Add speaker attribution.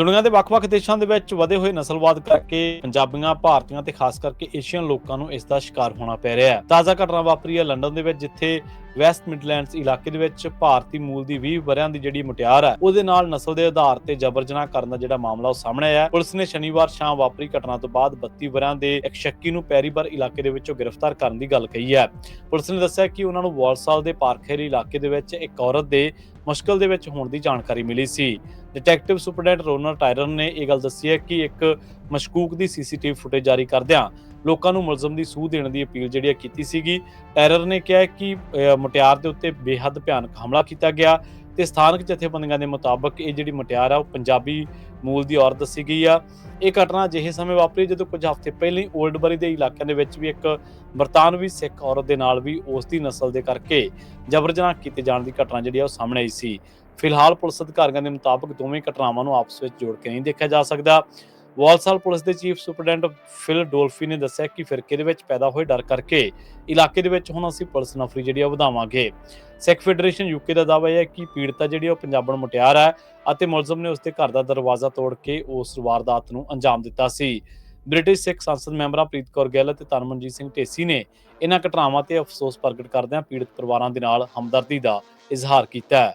Speaker 1: ਦੁਨੀਆ ਦੇ ਵੱਖ-ਵੱਖ ਦੇਸ਼ਾਂ ਦੇ ਵਿੱਚ ਵਧੇ ਹੋਏ ਨਸਲਵਾਦ ਕਰਕੇ ਪੰਜਾਬੀਆਂ, ਭਾਰਤੀਆਂ ਤੇ ਖਾਸ ਕਰਕੇ ਏਸ਼ੀਅਨ ਲੋਕਾਂ ਨੂੰ ਇਸ ਦਾ ਸ਼ਿਕਾਰ ਹੋਣਾ ਪੈ ਰਿਹਾ ਹੈ। ਤਾਜ਼ਾ ਘਟਨਾ ਵਾਪਰੀ ਹੈ ਲੰਡਨ ਦੇ ਵਿੱਚ, ਜਿੱਥੇ ਵੈਸਟ ਮਿਡਲੈਂਡਸ ਇਲਾਕੇ ਦੇ ਵਿੱਚ ਭਾਰਤੀ ਮੂਲ ਦੀ 20 ਵਰਿਆਂ ਦੀ ਜਿਹੜੀ ਮੁਟਿਆਰ ਹੈ, ਉਹਦੇ ਨਾਲ ਨਸਲ ਦੇ ਆਧਾਰ ਤੇ ਜਬਰ ਜਨਾਹ ਕਰਨ ਦਾ ਜਿਹੜਾ ਮਾਮਲਾ ਉਹ ਸਾਹਮਣੇ ਆਇਆ ਪੁਲਿਸ ਨੇ ਸ਼ਨੀਵਾਰ ਸ਼ਾਮ ਵਾਪਰੀ ਘਟਨਾ ਤੋਂ ਬਾਅਦ 32 ਵਰਿਆਂ ਦੇ ਇੱਕ ਸ਼ੱਕੀ ਨੂੰ ਪੈਰੀਬਰ ਇਲਾਕੇ ਦੇ ਵਿੱਚੋਂ ਗ੍ਰਿਫਤਾਰ ਕਰਨ ਦੀ ਗੱਲ ਕਹੀ ਹੈ। ਪੁਲਿਸ ਨੇ ਦੱਸਿਆ ਕਿ ਉਹਨਾਂ ਨੂੰ ਵਾਲਸਾਲ ਦੇ ਪਾਰਖੇਰੀ ਇਲਾਕੇ ਦੇ ਵਿੱਚ ਇੱਕ ਔਰਤ ਦੇ ਮੁਸ਼ਕਲ ਦੇ ਵਿੱਚ ਹੋਣ ਦੀ ਜਾਣਕਾਰੀ ਮਿਲੀ ਸੀ। ਡਿਟੈਕਟਿਵ ਸੁਪਰਡੈਂਟ ਰੋਨਰ ਟਾਇਰਨ ਨੇ ਇਹ ਗੱਲ ਦੱਸੀ ਹੈ ਕਿ ਇੱਕ ਮਸ਼ਕੂਕ ਦੀ ਸੀਸੀਟੀਵੀ ਫੁਟੇਜ ਜਾਰੀ ਕਰਦਿਆਂ ਲੋਕਾਂ ਨੂੰ ਮੁਲਜ਼ਮ ਦੀ ਸੂਹ ਦੇਣ ਦੀ ਅਪੀਲ ਜਿਹੜੀ ਹੈ ਕੀਤੀ ਸੀਗੀ। ਟੈਰਰ ਨੇ ਕਿਹਾ ਕਿ ਮੁਟਿਆਰ ਦੇ ਉੱਤੇ ਬੇਹੱਦ ਭਿਆਨਕ ਹਮਲਾ ਕੀਤਾ ਗਿਆ ਤੇ ਸਥਾਨਕ ਜਥੇਬੰਦੀਆਂ ਦੇ ਮੁਤਾਬਕ ਇਹ ਜਿਹੜੀ ਮੁਟਿਆਰ ਆ, ਉਹ ਪੰਜਾਬੀ ਮੂਲ ਦੀ ਔਰਤ ਦੱਸੀ ਗਈ ਆ। ਇਹ ਘਟਨਾ ਅਜਿਹੇ ਸਮੇਂ ਵਾਪਰੀ ਜਦੋਂ ਕੁਝ ਹਫ਼ਤੇ ਪਹਿਲਾਂ ਹੀ ਓਲਡਬਰੀ ਦੇ ਇਲਾਕਿਆਂ ਦੇ ਵਿੱਚ ਵੀ ਇੱਕ ਬਰਤਾਨਵੀ ਸਿੱਖ ਔਰਤ ਦੇ ਨਾਲ ਵੀ ਉਸ ਦੀ ਨਸਲ ਦੇ ਕਰਕੇ ਜਬਰ ਜਨਾਹ ਕੀਤੇ ਜਾਣ ਦੀ ਘਟਨਾ ਜਿਹੜੀ ਆ, ਉਹ ਸਾਹਮਣੇ ਆਈ ਸੀ। ਫਿਲਹਾਲ ਪੁਲਿਸ ਅਧਿਕਾਰੀਆਂ ਦੇ ਮੁਤਾਬਕ ਦੋਵੇਂ ਘਟਨਾਵਾਂ ਨੂੰ ਆਪਸ ਵਿੱਚ ਜੋੜ ਕੇ ਨਹੀਂ ਦੇਖਿਆ ਜਾ ਸਕਦਾ। ਵਾਲਸਾਲ ਪੁਲਿਸ ਦੇ ਚੀਫ ਸੁਪਰਡੈਂਟ ਫਿਲ ਡੋਲਫੀ ਨੇ ਦੱਸਿਆ ਕਿ ਫਿਰਕੇ ਦੇ ਵਿੱਚ ਪੈਦਾ ਹੋਏ ਡਰ ਕਰਕੇ ਇਲਾਕੇ ਦੇ ਵਿੱਚ ਹੁਣ ਅਸੀਂ ਪੁਲਿਸ ਨਫਰੀ ਜਿਹੜੀ ਆ ਵਧਾਵਾਂਗੇ। ਸਿੱਖ ਫੈਡਰੇਸ਼ਨ ਯੂਕੇ ਦਾ ਦਾਅਵਾ ਹੈ ਕਿ ਪੀੜਤਾ ਜਿਹੜੀ ਉਹ ਪੰਜਾਬਣ ਮੁਟਿਆਰ ਹੈ ਅਤੇ ਮੁਲਜ਼ਮ ਨੇ ਉਸਦੇ ਘਰ ਦਾ ਦਰਵਾਜ਼ਾ ਤੋੜ ਕੇ ਉਸ ਵਾਰਦਾਤ ਨੂੰ ਅੰਜਾਮ ਦਿੱਤਾ ਸੀ। ਬ੍ਰਿਟਿਸ਼ ਸਿੱਖ ਸੰਸਦ ਮੈਂਬਰਾਂ ਪ੍ਰੀਤ ਕੌਰ ਗਿੱਲ ਅਤੇ ਤਰਨਮਨਜੀਤ ਸਿੰਘ ਢੇਸੀ ਨੇ ਇਹਨਾਂ ਘਟਨਾਵਾਂ ਤੇ ਅਫਸੋਸ ਪ੍ਰਗਟ ਕਰਦਿਆਂ ਪੀੜਤ ਪਰਿਵਾਰਾਂ ਦੇ ਨਾਲ ਹਮਦਰਦੀ ਦਾ ਇਜ਼ਹਾਰ ਕੀਤਾ ਹੈ।